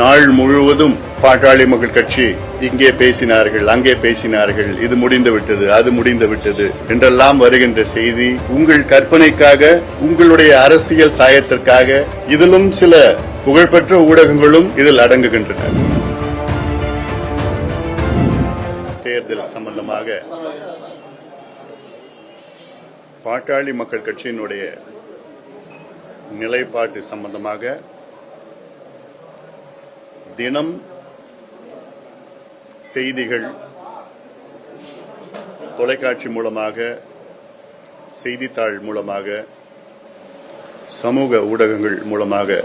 நாள் முழுவதும் பாட்டாளி மக்கள் கட்சி இங்கே பேசினார்கள் அங்கே பேசினார்கள். இது முடிந்து விட்டது அது முடிந்து விட்டது என்றெல்லாம் வருகின்ற செய்தி உங்கள் கற்பனைக்காக உங்களுடைய அரசியல் சாயத்திற்காக இதிலும் சில புகழ்பெற்ற ஊடகங்களும் இதில் அடங்குகின்றன. தேர்தல் சம்பந்தமாக பாட்டாளி மக்கள் கட்சியினுடைய நிலைப்பாட்டு சம்பந்தமாக தினம் செய்திகள் தொலைக்காட்சி மூலமாக செய்தித்தாள் மூலமாக சமூக ஊடகங்கள் மூலமாக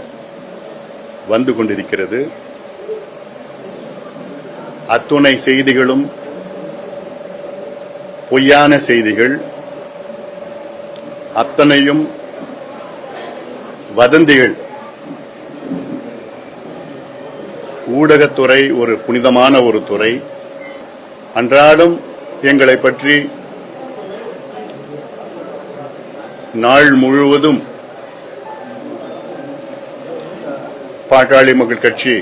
வந்து கொண்டிருக்கிறது. அத்துணை செய்திகளும் பொய்யான செய்திகள். அத்தனையும் வதந்திகள். ஊடகத்துறை ஒரு புனிதமான ஒரு துறை. அன்றாடம் எங்களை பற்றி நாள் முழுவதும் பாட்டாளி மக்கள் கட்சி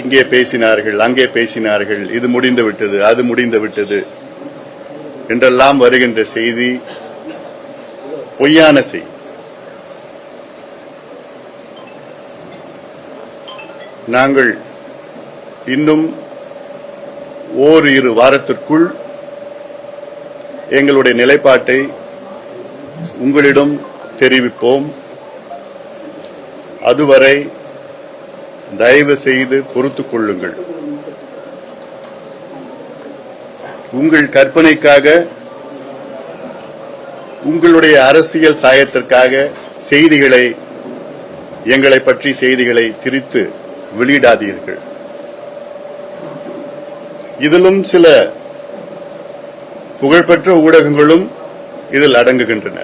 இங்கே பேசினார்கள் அங்கே பேசினார்கள் இது முடிந்து விட்டது அது முடிந்து விட்டது என்றெல்லாம் வருகின்ற செய்தி பொய்யான செய்தி. நாங்கள் இன்னும் ஓர் இரு வாரத்திற்குள் எங்களுடைய நிலைப்பாட்டை உங்களிடம் தெரிவிப்போம். அதுவரை தயவு செய்து பொறுத்துக் கொள்ளுங்கள். உங்கள் கற்பனைக்காக உங்களுடைய அரசியல் சாயத்திற்காக செய்திகளை எங்களை பற்றி செய்திகளை திரித்து வெளியிடாதீர்கள். இதிலும் சில புகழ்பெற்ற ஊடகங்களும் இதில் அடங்குகின்றன.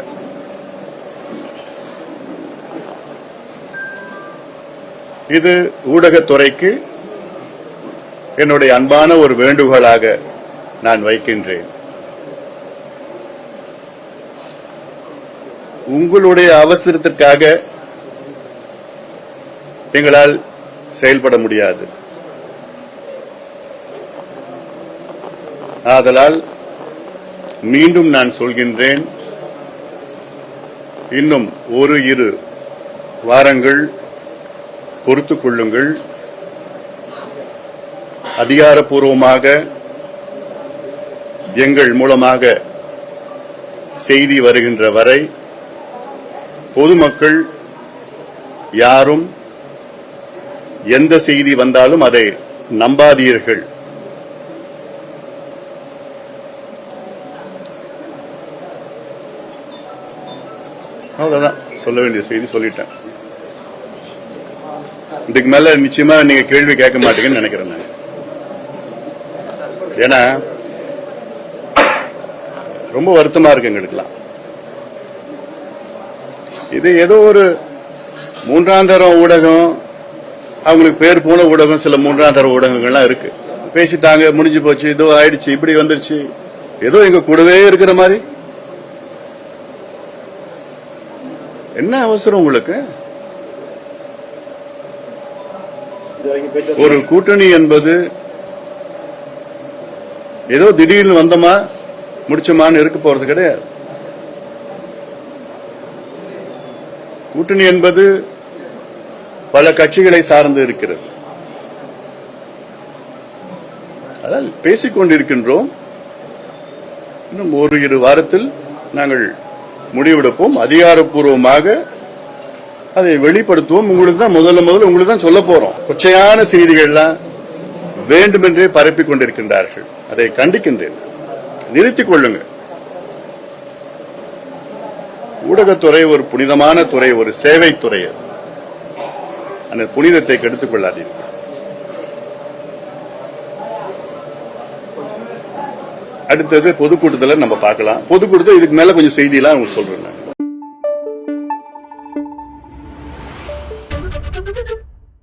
இது ஊடகத்துறைக்கு என்னுடைய அன்பான ஒரு வேண்டுகோளாக நான் வைக்கின்றேன். உங்களுடைய அவசரத்திற்காக எங்களால் செயல்பட முடியாது. ஆதலால் மீண்டும் நான் சொல்கின்றேன் இன்னும் ஒரு இரு வாரங்கள் பொறுத்துக் கொள்ளுங்கள். அதிகாரப்பூர்வமாக எங்கள் மூலமாக செய்தி வருகின்ற வரை பொதுமக்கள் யாரும் எந்த செய்தி வந்தாலும் அதை நம்பாதீர்கள். அவ்வளவுதான். சொல்ல வேண்டிய செய்தி சொல்லிட்டேன். இதுக்கு மேல நிச்சயமா நீங்க கேள்வி கேட்க மாட்டீங்கன்னு நினைக்கிறேன் நான். ஏன்னா ரொம்ப வருத்தமா இருக்கு எங்களுக்குலாம் இது ஏதோ ஒரு மூன்றாம் தரம் ஊடகம் அவங்களுக்கு பேர் போன ஊடகம் சில மூன்றாம் தர ஊடகங்கள்லாம் இருக்கு. பேசிட்டாங்க முடிஞ்சு போச்சு இதோ ஆயிடுச்சு இப்படி வந்துருச்சு. ஏதோ எங்க கூடவே இருக்கிற மாதிரி. என்ன அவசரம் உங்களுக்கு? ஒரு கூட்டணி என்பது ஏதோ திடீர்னு வந்தோமா முடிச்சோமான்னு இருக்க போறது கிடையாது. கூட்டணி என்பது பல கட்சிகளை சார்ந்து இருக்கிறது. அதால் பேசிக் கொண்டிருக்கின்றோம். இன்னும் ஒரு இரு வாரத்தில் நாங்கள் முடிவெடுப்போம். அதிகாரப்பூர்வமாக அதை வெளிப்படுத்துவோம். உங்களுக்கு தான் முதல்ல முதல்ல உங்களுக்கு தான் சொல்ல போறோம். கொச்சையான செய்திகள்லாம் வேண்டுமென்றே பரப்பிக் கொண்டிருக்கின்றார்கள். அதை கண்டிக்கின்றேன். நிறுத்திக் கொள்ளுங்கள். ஊடகத்துறை ஒரு புனிதமான துறை ஒரு சேவை துறை அது. அந்த புனிதத்தை கெடுத்துக் கொள்ளாதீர்கள். அடுத்தது பொதுக்கூட்டத்தில் நம்ம பார்க்கலாம். பொதுக்கூட்டத்தில் இதுக்கு மேல கொஞ்சம் செய்தியெல்லாம் உங்களுக்கு சொல்றேன் நான்.